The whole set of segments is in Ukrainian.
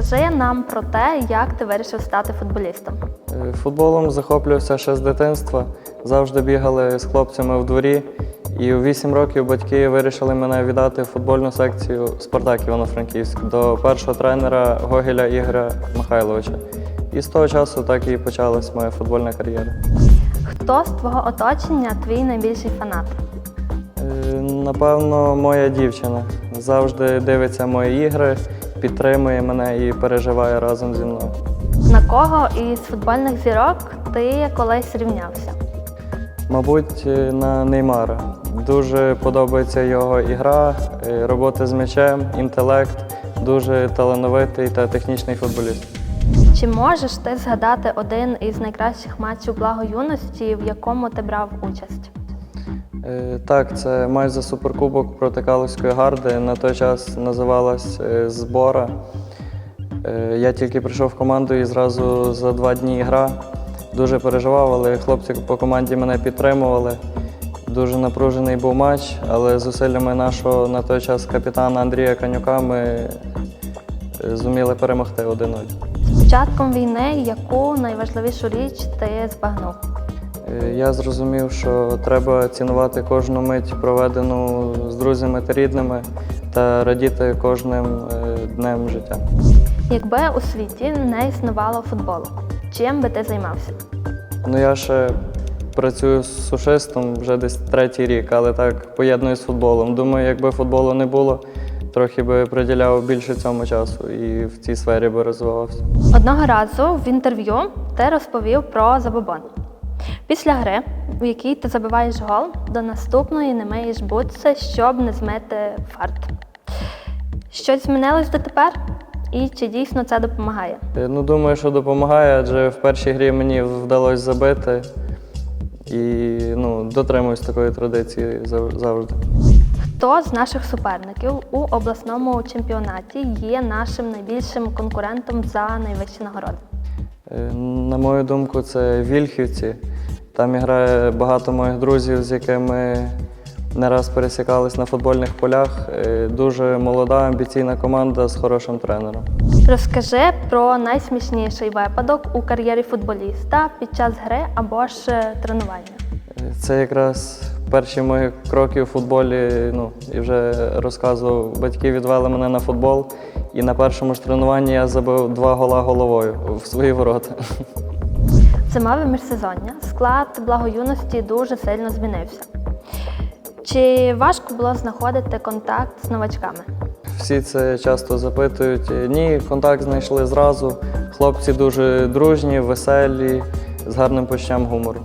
Розкажи нам про те, як ти вирішив стати футболістом. Е, Футболом захоплювався ще з дитинства. Завжди бігали з хлопцями в дворі. І у 8 років батьки вирішили мене віддати в футбольну секцію Спартак Івано-Франківськ до першого тренера Гогеля Ігоря Михайловича. І з того часу так і почалась моя футбольна кар'єра. Хто з твого оточення твій найбільший фанат? Е, Напевно, моя дівчина завжди дивиться мої ігри, підтримує мене і переживає разом зі мною. На кого із футбольних зірок ти колись рівнявся? Мабуть, е, на Неймара. Дуже подобається його ігра, е, робота з м'ячем, інтелект, дуже талановитий та технічний футболіст. Чи можеш ти згадати один із найкращих матчів благо юності, в якому ти брав участь? Е, Так, це матч за суперкубок проти Калузької гарди. На той час називалась е, збора. Е, Я тільки прийшов в команду і зразу за два дні гра. Дуже переживав, але хлопці по команді мене підтримували. Дуже напружений був матч, але зусиллями нашого на той час капітана Андрія Канюка ми зуміли перемогти 1-0. З початком війни яку найважливішу річ ти збагнув? Е, Я зрозумів, що треба цінувати кожну мить, проведену з друзями та рідними, та радіти кожним е, днем життя. Якби у світі не існувало футболу, чим би ти займався? Ну я ще працюю з сушистом вже десь третій рік, але так поєдную з футболом. Думаю, якби футболу не було, трохи би приділяв більше цьому часу і в цій сфері би розвивався. Одного разу в інтерв'ю ти розповів про забобон. Після гри, у якій ти забиваєш гол, до наступної не миєш бутси, щоб не змити фарт. Щось змінилось дотепер? І чи дійсно це допомагає? Е, Ну, думаю, що допомагає, адже в першій грі мені вдалося забити. І ну, дотримуюсь такої традиції завжди. Хто з наших суперників у обласному чемпіонаті є нашим найбільшим конкурентом за найвищі нагороди? Е, На мою думку, це Вільхівці. Там грає багато моїх друзів, з якими не раз пересікались на футбольних полях. Е, Дуже молода, амбіційна команда з хорошим тренером. Розкажи про найсмішніший випадок у кар'єрі футболіста під час гри або ж е, тренування. Це якраз перші мої кроки у футболі. Ну, і вже розказував, батьки відвели мене на футбол. І на першому ж тренуванні я забив два гола головою в свої ворота. Зимове міжсезоння склад благоюності дуже сильно змінився. Чи важко було знаходити контакт з новачками? Всі це часто запитують. Ні, контакт знайшли зразу. Хлопці дуже дружні, веселі, з гарним почуттям гумору.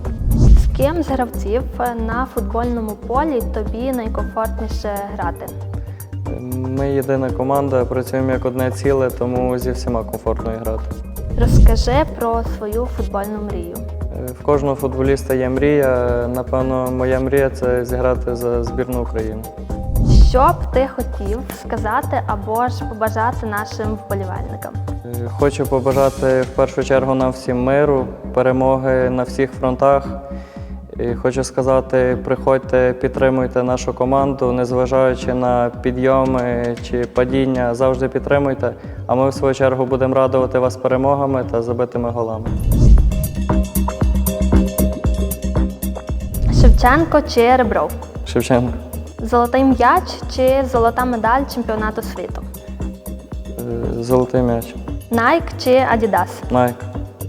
З ким з гравців на футбольному полі тобі найкомфортніше грати? Ми єдина команда, працюємо як одне ціле, тому зі всіма комфортно грати. Розкажи про свою футбольну мрію. Е, В кожного футболіста є мрія. Напевно, моя мрія це зіграти за збірну України. Що б ти хотів сказати або ж побажати нашим вболівальникам? Е, Хочу побажати в першу чергу нам всім миру, перемоги на всіх фронтах. І хочу сказати, приходьте, підтримуйте нашу команду, незважаючи на підйоми чи падіння, завжди підтримуйте. А ми в свою чергу будемо радувати вас перемогами та забитими голами. Шевченко чи Ребров? Шевченко. Золотий м'яч чи золота медаль чемпіонату світу? Е, Золотий м'яч. Nike чи Adidas? Найк.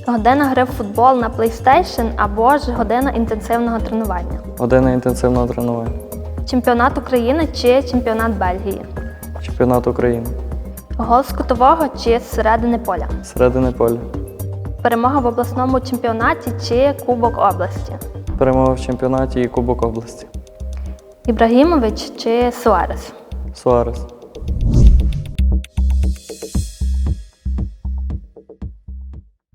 Година гри в футбол на PlayStation або ж година інтенсивного тренування. Година інтенсивного тренування. Чемпіонат України чи чемпіонат Бельгії. Чемпіонат України. Гол з кутового чи з середини поля. Середини поля. Перемога в обласному чемпіонаті чи Кубок області. Перемога в чемпіонаті і Кубок області. Ібрагімович чи Суарес. Суарес.